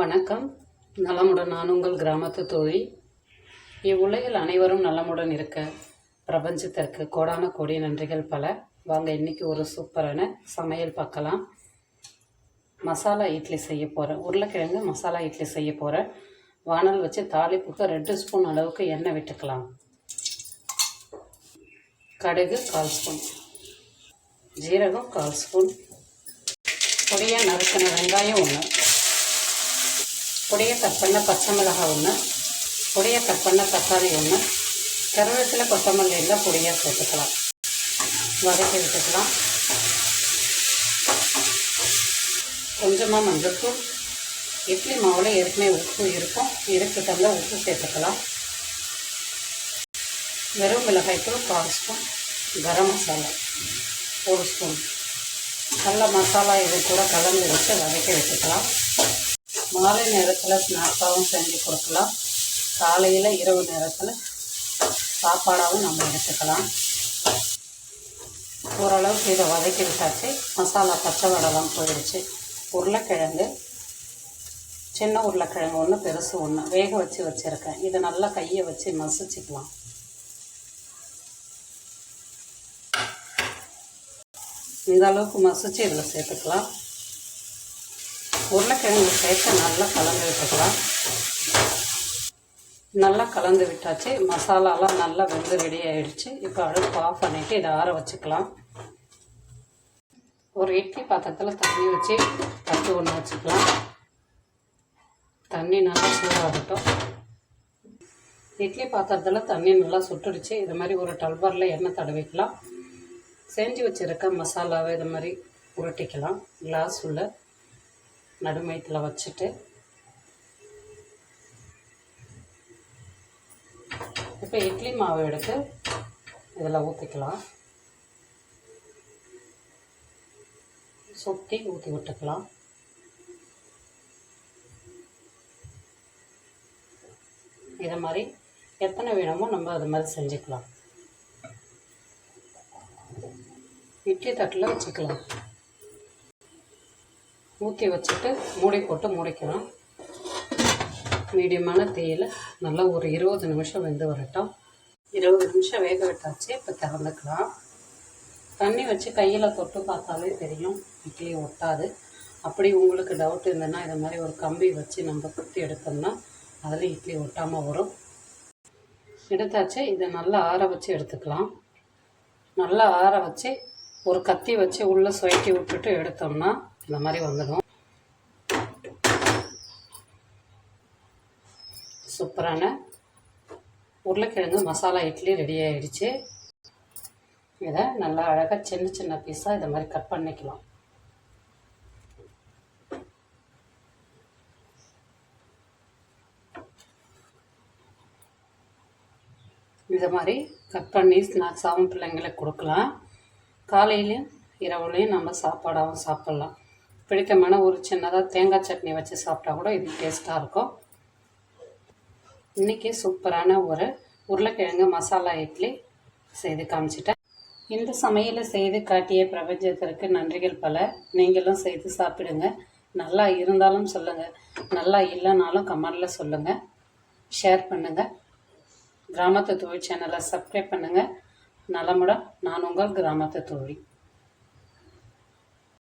வணக்கம். நலமுடன் நான் உங்கள் கிராமத்து தோழி. இவ்வுலகில் அனைவரும் நலமுடன் இருக்க பிரபஞ்சத்திற்கு கோடான கோடி நன்றிகள் பல. வாங்க இன்னைக்கு ஒரு சூப்பரான சமையல் பார்க்கலாம். மசாலா இட்லி செய்ய போகிறேன் உருளைக்கிழங்கு மசாலா இட்லி செய்ய போகிறேன் வானல் வச்சு தாளிப்புக்கு ரெண்டு ஸ்பூன் அளவுக்கு எண்ணெய் விட்டுக்கலாம். கடுகு கால் ஸ்பூன். ஜீரகம் கால் ஸ்பூன். பொடியாக நறுக்கின வெங்காயம் ஒன்று. பொடியை கட் பண்ண பச்சை மிளகாய் ஒன்று பொடியை கட் பண்ண தக்காளி ஒன்று கருவேப்பிலை கொத்தமல்லி எல்லாம் பொடியாக சேர்த்துக்கலாம். வதக்கி விட்டுக்கலாம். கொஞ்சமாக மஞ்சள்தூள் இட்லி மாவில் ஏற்கனவே உப்பு இருக்கும். இதுக்கு தகுந்த உப்பு சேர்த்துக்கலாம். வெறும் மிளகாய்த்தூள் கால் ஸ்பூன் கரம் மசாலா ஒரு ஸ்பூன். நல்ல மசாலா இது கூட கலந்து வச்சு வதக்கி வச்சுக்கலாம் மாலை நேரத்தில் ஸ்நாக்காகவும் செஞ்சு கொடுக்கலாம். காலையில் இரவு நேரத்தில் சாப்பாடாகவும் நம்ம எடுத்துக்கலாம். ஓரளவுக்கு இதை வதக்கி விட்டாச்சு. மசாலா பச்சை வடலாம் போயிடுச்சு. உருளைக்கிழங்கு சின்ன உருளைக்கிழங்கு ஒன்று பெருசு ஒன்று வேக வச்சு வச்சுருக்கேன். இதை நல்லா கையை வச்சு மசிச்சுக்கலாம். இந்த அளவுக்கு மசிச்சு இதில் சேர்த்துக்கலாம். உருளைக்கிழங்கு சேர்த்து நல்லா கலந்து விட்டுக்கலாம். நல்லா கலந்து விட்டாச்சு. மசாலாலாம் நல்லா வெந்து ரெடி ஆயிடுச்சு. இப்போ அடுப்பு ஆஃப் பண்ணிவிட்டு இதை ஆற வச்சுக்கலாம். ஒரு இட்லி பாத்திரத்தில் தண்ணி வச்சு பட்டு ஒன்று வச்சுக்கலாம். தண்ணி நல்லா சூடாகட்டும். இட்லி பாத்திரத்தில் தண்ணி நல்லா சுட்டுடுச்சு. இது மாதிரி ஒரு டல்பரில் எண்ணெய் தடவிக்கலாம். செஞ்சு வச்சுருக்க மசாலாவை இது மாதிரி உருட்டிக்கலாம். கிளாஸ் உள்ள. நடுமயத்தில் வச்சுட்டு இப்போ இட்லி மாவு எடுத்து இதில் ஊற்றிக்கலாம் சுற்றி ஊற்றி விட்டுக்கலாம். இதை மாதிரி எத்தனை வேணுமோ நம்ம அது மாதிரி செஞ்சுக்கலாம். இட்லி தட்டில் வச்சுக்கலாம். ஊற்றி வச்சுட்டு மூடி போட்டு மூடிக்கலாம் மீடியமான தீயில் நல்லா ஒரு இருபது நிமிஷம் வெந்து வரட்டும். இருபது நிமிஷம் வேக விட்டாச்சு இப்போ திறந்துக்கலாம். தண்ணி வச்சு கையில் தொட்டு பார்த்தாலே தெரியும் இட்லி ஒட்டாது. அப்படி உங்களுக்கு டவுட் இருந்ததுன்னா இது மாதிரி ஒரு கம்பி வச்சு நம்ம குத்தி எடுத்தோம்னா அதில் இட்லி ஒட்டாமல் வரும். எடுத்தாச்சு இதை நல்லா ஆற வச்சு எடுத்துக்கலாம். நல்லா ஆற வச்சு ஒரு கத்தி வச்சு உள்ளே சுயட்டி விட்டுட்டு எடுத்தோம்னா இந்த மாதிரி வந்துடும். சூப்பரான உருளைக்கிழங்கு மசாலா இட்லி ரெடி ஆகிடுச்சு இதை நல்லா அழகாக சின்ன சின்ன பீஸாக இதை மாதிரி கட் பண்ணிக்கலாம். இதை மாதிரி கட் பண்ணி ஸ்நாக்ஸாகவும் பிள்ளைங்களுக்கு கொடுக்கலாம். காலையிலையும் இரவுலையும் நம்ம சாப்பாடாகவும் சாப்பிட்லாம். பிடித்தமான ஒரு சின்னதாக தேங்காய் சட்னி வச்சு சாப்பிட்டா கூட இது டேஸ்ட்டாக இருக்கும். இன்றைக்கி சூப்பரான ஒரு உருளைக்கிழங்கு மசாலா இட்லி செய்து காமிச்சிட்டேன். இந்த சமையலை செய்து காட்டிய பிரபஞ்சத்திற்கு நன்றிகள் பல. நீங்களும் செய்து சாப்பிடுங்க. நல்லா இருந்தாலும் சொல்லுங்கள் நல்லா இல்லைனாலும் கமெண்டில் சொல்லுங்கள் ஷேர் பண்ணுங்கள் கிராமத்து தொழில் சேனலை சப்ஸ்கிரைப் பண்ணுங்கள் நலமுடன் நான் உங்கள் கிராமத்து தோழி